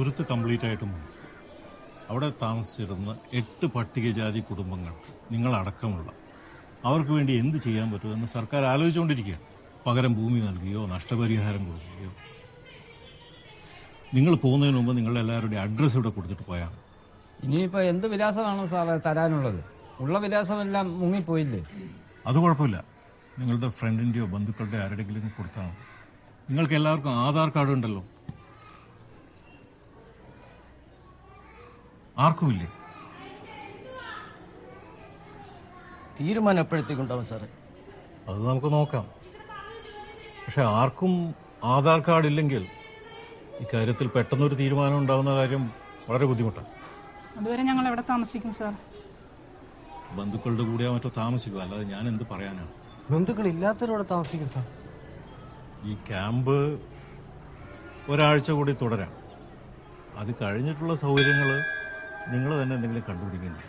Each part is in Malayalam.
തുരുത്ത് കംപ്ലീറ്റ് ആയിട്ടും അവിടെ താമസിച്ചിരുന്ന എട്ട് പട്ടികജാതി കുടുംബങ്ങൾ നിങ്ങളടക്കമുള്ള അവർക്ക് വേണ്ടി എന്ത് ചെയ്യാൻ പറ്റുമെന്ന് സർക്കാർ ആലോചിച്ചുകൊണ്ടിരിക്കുകയാണ്. പകരം ഭൂമി നൽകുകയോ നഷ്ടപരിഹാരം കൊടുക്കുകയോ. നിങ്ങൾ പോകുന്നതിന് മുമ്പ് നിങ്ങളുടെ എല്ലാവരുടെയും അഡ്രസ്സ് ഇവിടെ കൊടുത്തിട്ട് പോയാൽ. ഇനിയിപ്പോൾ എന്ത് വിലാസമാണ് സാറേ തരാനുള്ളത്? ഉള്ള വിലാസമെല്ലാം മുങ്ങിപ്പോയില്ലേ? അത് കുഴപ്പമില്ല. നിങ്ങളുടെ ഫ്രണ്ടിന്റെയോ ബന്ധുക്കളുടെ ആരുടെങ്കിലും കൊടുത്താൽ നിങ്ങൾക്ക് എല്ലാവർക്കും ആധാർ കാർഡ് ഉണ്ടല്ലോ ആർക്കുമില്ലേ? തീരുമാനം എപ്പോഴത്തേക്കുണ്ടാവും സാറേ. അത് നമുക്ക് നോക്കാം. പക്ഷെ ആർക്കും ആധാർ കാർഡ് ഇല്ലെങ്കിൽ ഇക്കാര്യത്തിൽ പെട്ടെന്നൊരു തീരുമാനം ഉണ്ടാവുന്ന കാര്യം വളരെ ബുദ്ധിമുട്ടാണ്. അതുവരെ ഞങ്ങൾ എവിടെ താമസിക്കും സാർ? ബന്ധുക്കളുടെ കൂടെ മറ്റോ താമസിക്കുക അല്ലാതെ ഞാൻ എന്ത് പറയാനാണ് ബന്ധുക്കൾ ഇല്ലാത്തവരോടെ താമസിക്കും സാർ. ഈ ക്യാമ്പ് ഒരാഴ്ച കൂടി തുടരാം. അത് കഴിഞ്ഞിട്ടുള്ള സൗകര്യങ്ങൾ നിങ്ങൾ തന്നെ എന്തെങ്കിലും കണ്ടുപിടിക്കേണ്ടി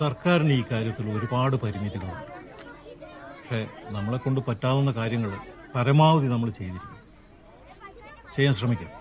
സർക്കാരിന് ഈ കാര്യത്തിൽ ഒരുപാട് പരിമിതികളുണ്ട് പക്ഷേ നമ്മളെ കൊണ്ട് പറ്റാവുന്ന കാര്യങ്ങൾ പരമാവധി നമ്മൾ ചെയ്തിരിക്കും ചെയ്യാൻ ശ്രമിക്കാം